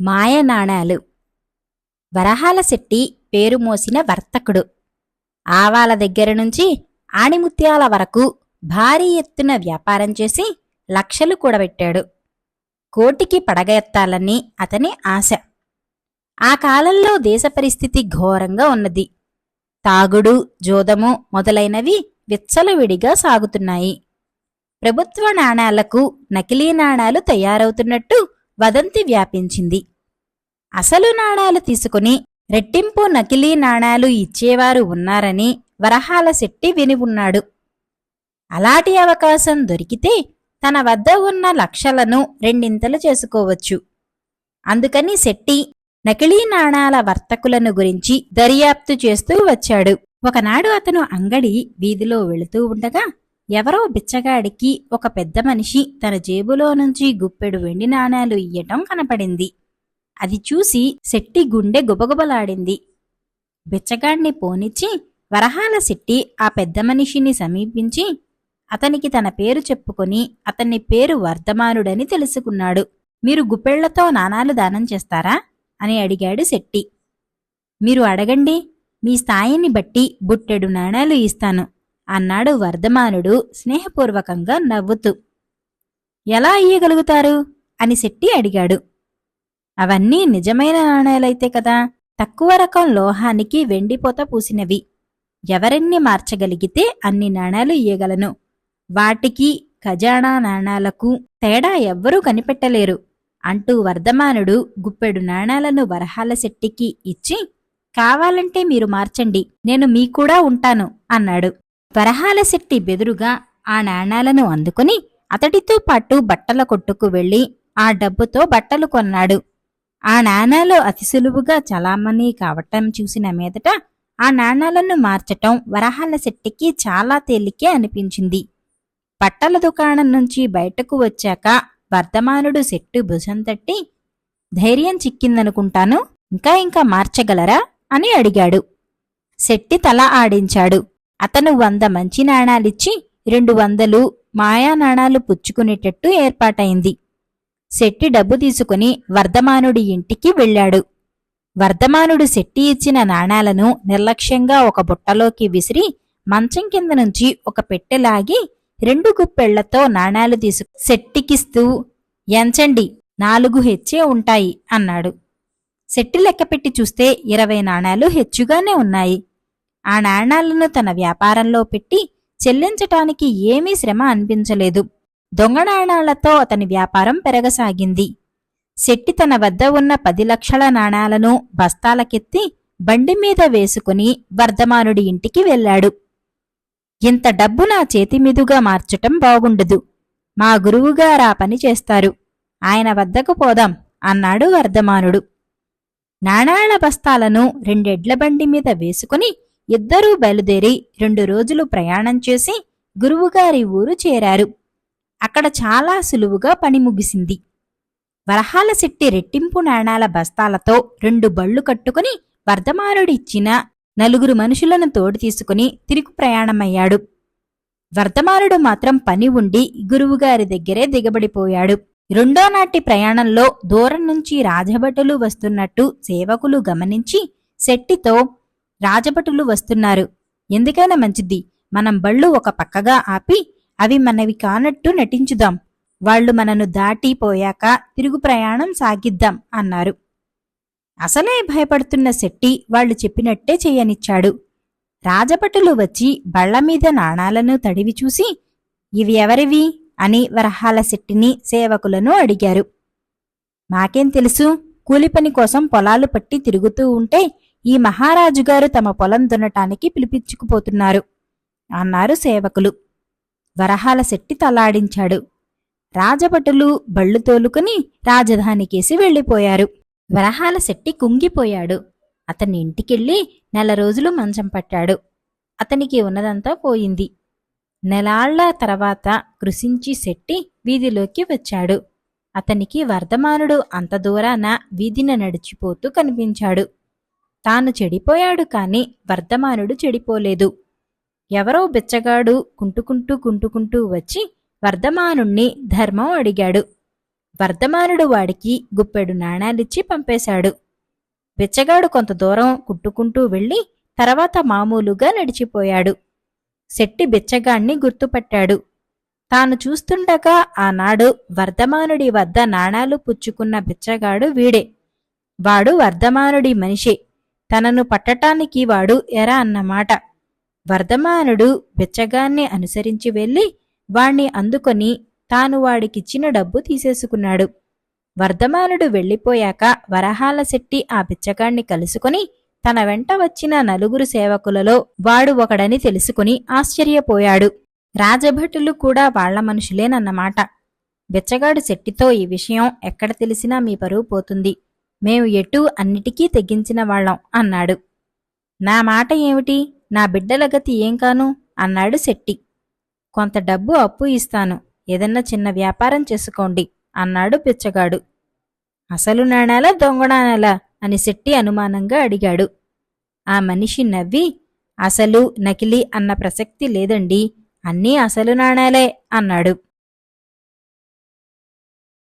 మాయ నాణాలు వరహాల శెట్టి పేరు మోసిన వర్తకుడు. ఆవాల దగ్గర నుంచి ఆణిముత్యాల వరకు భారీ ఎత్తున వ్యాపారం చేసి లక్షలు కూడబెట్టాడు. కోటికి పడగెత్తాలని అతని ఆశ. ఆ కాలంలో దేశ పరిస్థితి ఘోరంగా ఉన్నది. తాగుడు జోదము మొదలైనవి విచ్చలవిడిగా సాగుతున్నాయి. ప్రభుత్వ నాణాలకు నకిలీ నాణాలు తయారవుతున్నట్టు వదంతి వ్యాపించింది. అసలు నాణాలు తీసుకుని రెట్టింపు నకిలీ నాణాలు ఇచ్చేవారు ఉన్నారని వరహాల శెట్టి విని ఉన్నాడు. అలాంటి అవకాశం దొరికితే తన వద్ద ఉన్న లక్షలను రెండింతలు చేసుకోవచ్చు. అందుకని శెట్టి నకిలీ నాణాల వర్తకులను గురించి దర్యాప్తు చేస్తూ వచ్చాడు. ఒకనాడు అతను అంగడి వీధిలో వెళుతూ ఉండగా ఎవరో బిచ్చగాడికి ఒక పెద్ద మనిషి తన జేబులో నుంచి గుప్పెడు వెండి నాణాలు ఇయ్యటం కనపడింది. అది చూసి శెట్టి గుండె గుబగుబలాడింది. బిచ్చగాడిని పోనిచ్చి వరహాల శెట్టి ఆ పెద్ద మనిషిని సమీపించి అతనికి తన పేరు చెప్పుకొని అతని పేరు వర్ధమానుడని తెలుసుకున్నాడు. మీరు గుప్పెళ్ళతో నాణాలు దానం చేస్తారా? అని అడిగాడు శెట్టి. మీరు అడగండి మీ స్థాయిని బట్టి బుట్టెడు నాణాలు ఇస్తాను. అన్నాడు వర్ధమానుడు స్నేహపూర్వకంగా నవ్వుతూ. ఎలా ఇయ్యగలుగుతారు అని శెట్టి అడిగాడు. అవన్నీ నిజమైన నాణేలైతే కదా తక్కువ రకం లోహానికి వెండిపోత పూసినవి. ఎవరెన్ని మార్చగలిగితే అన్ని నాణాలు ఇయ్యగలను. వాటికి ఖజానా నాణాలకు తేడా ఎవ్వరూ కనిపెట్టలేరు అంటూ వర్ధమానుడు గుప్పెడు నాణాలను వరహాల శెట్టికి ఇచ్చి కావాలంటే మీరు మార్చండి నేను మీకూడా ఉంటాను అన్నాడు. వరహాల శెట్టి బెదురుగా ఆ నాణాలను అందుకుని అతడితో పాటు బట్టల కొట్టుకు వెళ్ళి ఆ డబ్బుతో బట్టలు కొన్నాడు. ఆ నాణాలు అతి సులువుగా చలామణి కావటం చూసిన మీదట ఆ నాణాలను మార్చటం వరహాల శెట్టికి చాలా తేలికే అనిపించింది. బట్టల దుకాణం నుంచి బయటకు వచ్చాక వర్ధమానుడు శెట్టు భుజం తట్టి ధైర్యం చిక్కిందనుకుంటాను ఇంకా ఇంకా మార్చగలరా? అని అడిగాడు. శెట్టి తల ఆడించాడు. అతను వంద మంచి నాణాలిచ్చి రెండు వందలు మాయా నాణాలు పుచ్చుకునేటట్టు ఏర్పాటైంది. శెట్టి డబ్బు తీసుకుని వర్ధమానుడి ఇంటికి వెళ్ళాడు. వర్ధమానుడు శెట్టి ఇచ్చిన నాణాలను నిర్లక్ష్యంగా ఒక బుట్టలోకి విసిరి మంచం కింద నుంచి ఒక పెట్టెలాగి రెండు గుప్పెళ్ళతో నాణాలు తీసు శెట్టికిస్తూ ఎంచండి నాలుగు హెచ్చే ఉంటాయి అన్నాడు. శెట్టి లెక్కపెట్టి చూస్తే ఇరవై నాణాలు హెచ్చుగానే ఉన్నాయి. ఆ నాణాలను తన వ్యాపారంలో పెట్టి చెల్లించటానికి ఏమీ శ్రమ అనిపించలేదు. దొంగ నాణాలతో అతని వ్యాపారం పెరగసాగింది. శెట్టి తన వద్ద ఉన్న పది లక్షల నాణాలను బస్తాలకెత్తి బండి మీద వేసుకుని వర్ధమానుడి ఇంటికి వెళ్ళాడు. ఇంత డబ్బు నా చేతిమీదుగా మార్చటం బాగుండదు. మా గురువుగారా పని చేస్తారు. ఆయన వద్దకు పోదాం అన్నాడు వర్ధమానుడు. నాణాల బస్తాలను రెండెడ్ల బండి మీద వేసుకుని ఇద్దరూ బయలుదేరి రెండు రోజులు ప్రయాణం చేసి గురువుగారి ఊరు చేరారు. అక్కడ చాలా సులువుగా పని ముగిసింది. వరహాల శెట్టి రెట్టింపు నాణాల బస్తాలతో రెండు బళ్ళు కట్టుకుని వర్ధమానుడిచ్చిన నలుగురు మనుషులను తోడు తీసుకుని తిరుగు ప్రయాణమయ్యాడు. వర్ధమానుడు మాత్రం పని ఉండి గురువుగారి దగ్గరే దిగబడిపోయాడు. రెండో నాటి ప్రయాణంలో దూరం నుంచి రాజభటులు వస్తున్నట్టు సేవకులు గమనించి శెట్టితో రాజభటులు వస్తున్నారు. ఎందుకైనా మంచిది. మనం బళ్ళు ఒక పక్కగా ఆపి అవి మనవి కానట్టు నటించుదాం. వాళ్ళు మనను దాటిపోయాక తిరుగు ప్రయాణం సాగిద్దాం అన్నారు. అసలే భయపడుతున్న శెట్టి వాళ్ళు చెప్పినట్టే చేయనిచ్చాడు. రాజభటులు వచ్చి బళ్ళమీద నాణాలను తడివి చూసి ఇవి ఎవరివి? అని వరహాల శెట్టిని సేవకులను అడిగారు. మాకేం తెలుసు. కూలిపని కోసం పొలాలు పట్టి తిరుగుతూ ఉంటే ఈ మహారాజుగారు తమ పొలం దున్నటానికి పిలిపించుకుపోతున్నారు. అన్నారు సేవకులు. వరహాల శెట్టి తలాడించాడు. రాజభటులు బళ్ళు తోలుకుని రాజధానికేసి వెళ్ళిపోయారు. వరహాల శెట్టి కుంగిపోయాడు. అతని ఇంటికెళ్ళి నెల రోజులు మంచం పట్టాడు. అతనికి ఉన్నదంతా పోయింది. నెలాళ్ళ తర్వాత కృషించి శెట్టి వీధిలోకి వచ్చాడు. అతనికి వర్ధమానుడు అంత దూరాన వీధిన నడిచిపోతూ కనిపించాడు. తాను చెడిపోయాడు కాని వర్ధమానుడు చెడిపోలేదు. ఎవరో బిచ్చగాడు కుంటుకుంటూ కుంటుకుంటూ వచ్చి వర్ధమానుణ్ణి ధర్మం అడిగాడు. వర్ధమానుడు వాడికి గుప్పెడు నాణాలిచ్చి పంపేశాడు. బిచ్చగాడు కొంత దూరం కుట్టుకుంటూ వెళ్ళి తర్వాత మామూలుగా నడిచిపోయాడు. శెట్టి బిచ్చగాణ్ణి గుర్తుపట్టాడు. తాను చూస్తుండగా ఆనాడు వర్ధమానుడి వద్ద నాణాలు పుచ్చుకున్న బిచ్చగాడు వీడే. వాడు వర్ధమానుడి మనిషి. తనను పట్టటానికి వాడు ఎరా అన్నమాట. వర్ధమానుడు బిచ్చగాన్ని అనుసరించి వెళ్ళి వాణ్ణి అందుకొని తాను వాడికిచ్చిన డబ్బు తీసేసుకున్నాడు. వర్ధమానుడు వెళ్ళిపోయాక వరహాల శెట్టి ఆ బిచ్చగాణ్ణి కలుసుకుని తన వెంట వచ్చిన నలుగురు సేవకులలో వాడు ఒకడని తెలుసుకుని ఆశ్చర్యపోయాడు. రాజభటులు కూడా వాళ్ళ మనుషులేనన్నమాట. బిచ్చగాడు శెట్టితో ఈ విషయం ఎక్కడ తెలిసినా మీ పరువు పోతుంది. మేము ఎటూ అన్నిటికీ తెగించిన వాళ్ళం అన్నాడు. నా మాట ఏమిటి? నా బిడ్డల గతి ఏం కాను? అన్నాడు శెట్టి. కొంత డబ్బు అప్పు ఇస్తాను. ఏదన్నా చిన్న వ్యాపారం చేసుకోండి అన్నాడు పిచ్చగాడు. అసలు నాణాలా దొంగ అని శెట్టి అనుమానంగా అడిగాడు. ఆ మనిషి నవ్వి అసలు నకిలీ అన్న ప్రసక్తి లేదండి. అన్నీ అసలు నాణాలే అన్నాడు.